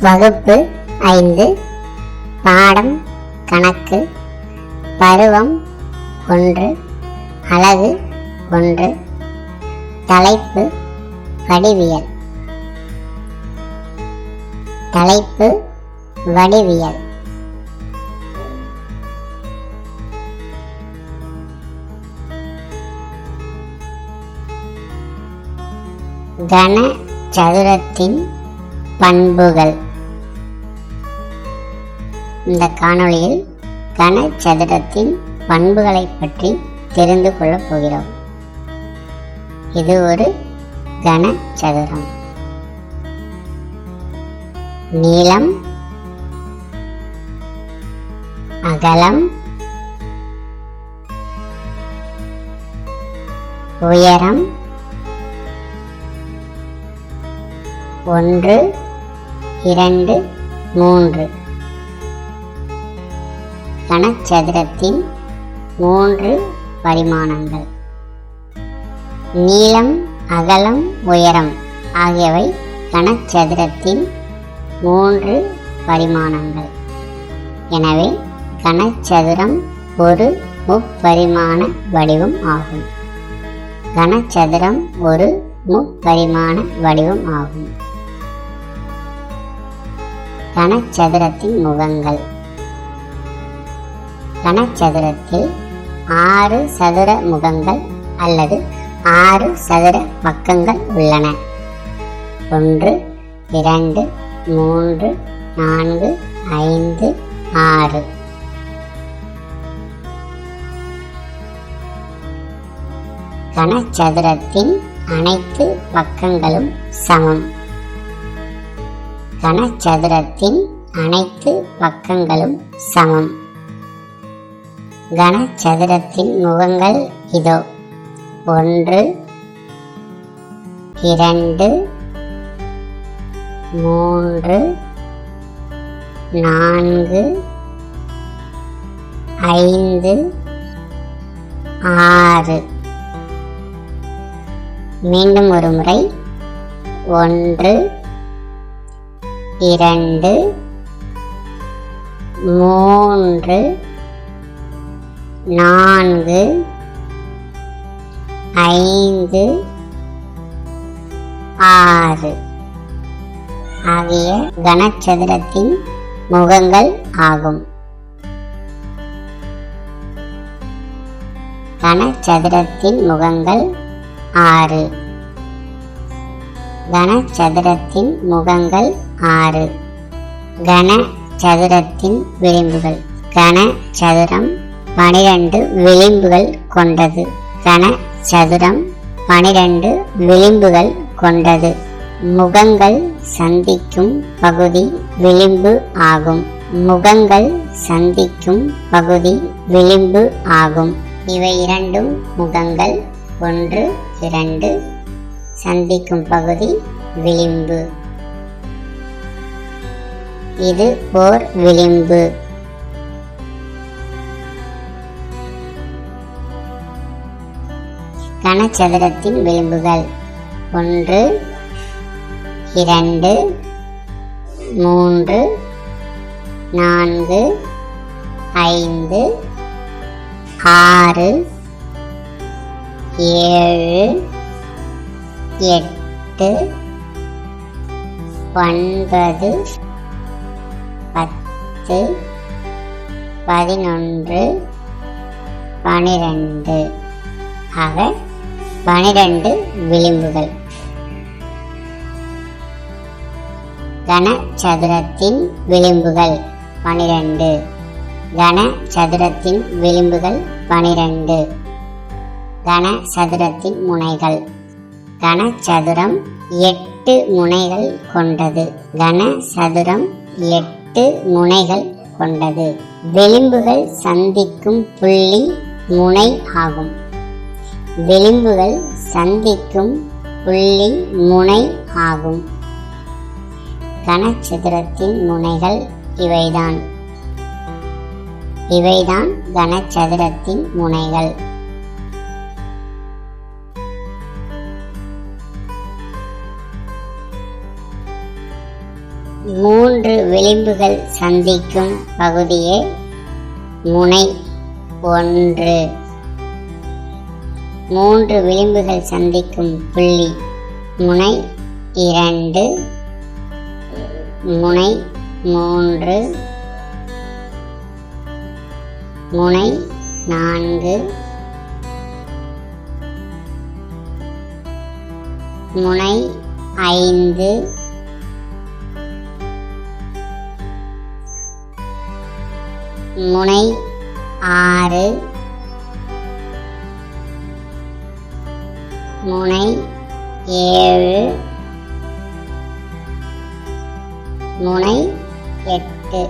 வகுப்பு ஐந்து. பாடம் கணக்கு. பருவம் ஒன்று. அழகு ஒன்று. தலைப்பு வடிவியல். தலைப்பு வடிவியல். கன சதுரத்தின் பண்புகள். இந்த காணொளியில் கனச்சதுரத்தின் பண்புகளை பற்றி தெரிந்து கொள்ளப் போகிறோம். இது ஒரு கனச்சதுரம் நீளம் அகலம் உயரம் ஒன்று இரண்டு மூன்று. கனச்சதுரத்தின் மூன்று பரிமாணங்கள் நீளம் அகலம் உயரம் ஆகியவை கனச்சதுரத்தின் மூன்று பரிமாணங்கள் எனவே கனச்சதுரம் ஒரு முப்பரிமாண வடிவம் ஆகும் கனச்சதுரம் ஒரு முப்பரிமாண வடிவம் ஆகும் கனச்சதுரத்தின் முகங்கள் கனச்சதுரத்தில் ஆறு சதுர முகங்கள் அல்லது ஆறு சதுர பக்கங்கள் உள்ளன. ஒன்று இரண்டு மூன்று நான்கு ஐந்து ஆறு. கனச்சதுரத்தின் அனைத்து பக்கங்களும் சமம். கனச்சதுரத்தின் அனைத்து பக்கங்களும் சமம். கனசதுரத்தின் முகங்கள் இதோ. ஒன்று இரண்டு மூன்று நான்கு ஐந்து ஆறு. மீண்டும் ஒரு முறை. ஒன்று இரண்டு மூன்று நான்கு ஐந்து ஆறு. ஆகிய கனச்சதுரத்தின் முகங்கள் ஆகும். கனச்சதுரத்தின் முகங்கள் ஆறு. கனச்சதுரத்தின் முகங்கள் ஆறு. கன சதுரத்தின் விளிம்புகள். கன சதுரம் பனிரெண்டு விளிம்புகள் கொண்டது. கன சதுரம் பனிரெண்டு விளிம்புகள் கொண்டது. முகங்கள் சந்திக்கும் பகுதி விளிம்பு ஆகும். முகங்கள் சந்திக்கும் பகுதி விளிம்பு ஆகும். இவை இரண்டும் முகங்கள். ஒன்று இரண்டு சந்திக்கும் பகுதி விளிம்பு. இது ஓர் விளிம்பு. கனசதுரத்தின் விளிம்புகள். ஒன்று இரண்டு மூன்று நான்கு ஐந்து ஆறு ஏழு எட்டு ஒன்பது பத்து பதினொன்று பனிரெண்டு. ஆக பனிரெண்டு விளிம்புகள். கனசதுரத்தின் விளிம்புகள் பனிரெண்டு. கனசதுரத்தின் விளிம்புகள் பனிரெண்டு. கனசதுரத்தின் முனைகள். கனசதுரம் எட்டு முனைகள் கொண்டது. கனசதுரம் எட்டு முனைகள் கொண்டது. விளிம்புகள் சந்திக்கும் புள்ளி முனை ஆகும். விளிம்புகள் சந்திக்கும் புள்ளி முனை ஆகும். கனச்சதுரத்தின் முனைகள் இவைதான். இவைதான் கனச்சதுரத்தின் முனைகள். மூன்று விளிம்புகள் சந்திக்கும் பகுதியே முனை ஒன்று. மூன்று விளிம்புகள் சந்திக்கும் புள்ளி. முனை இரண்டு முனை மூன்று முனை நான்கு முனை ஐந்து முனை ஆறு முனை ஏழு. முனை எட்டு.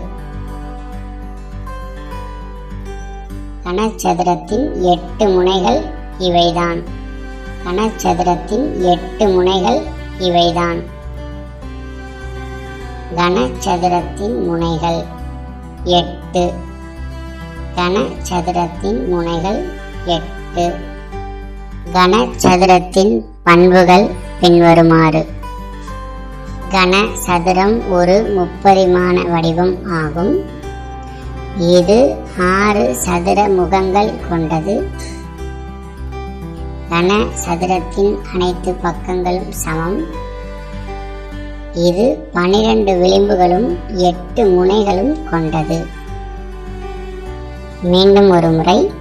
கனச்சதுரத்தின் எட்டு முனைகள் இவைதான். கனச்சதுரத்தின் எட்டு முனைகள் இவைதான். கனச்சதுரத்தின் முனைகள் எட்டு. கனச்சதுரத்தின் முனைகள் எட்டு. கனச்சதுரத்தின் பண்புகள் பின்வருமாறு. கனசதுரம் ஒரு முப்பரிமாண வடிவம் ஆகும். இது ஆறு சதுர முகங்கள் கொண்டது. கன சதுரத்தின் அனைத்து பக்கங்களும் சமம். இது பனிரெண்டு விளிம்புகளும் எட்டு முனைகளும் கொண்டது. மீண்டும் ஒரு முறை.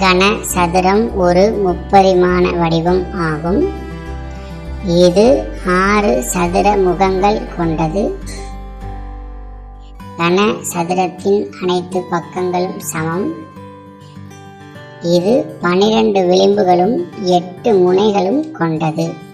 கன சதுரம் ஒரு முப்பரிமாண வடிவம் ஆகும். இது ஆறு சதுர முகங்கள் கொண்டது. கன சதுரத்தின் அனைத்து பக்கங்களும் சமம். இது பனிரெண்டு விளிம்புகளும் எட்டு முனைகளும் கொண்டது.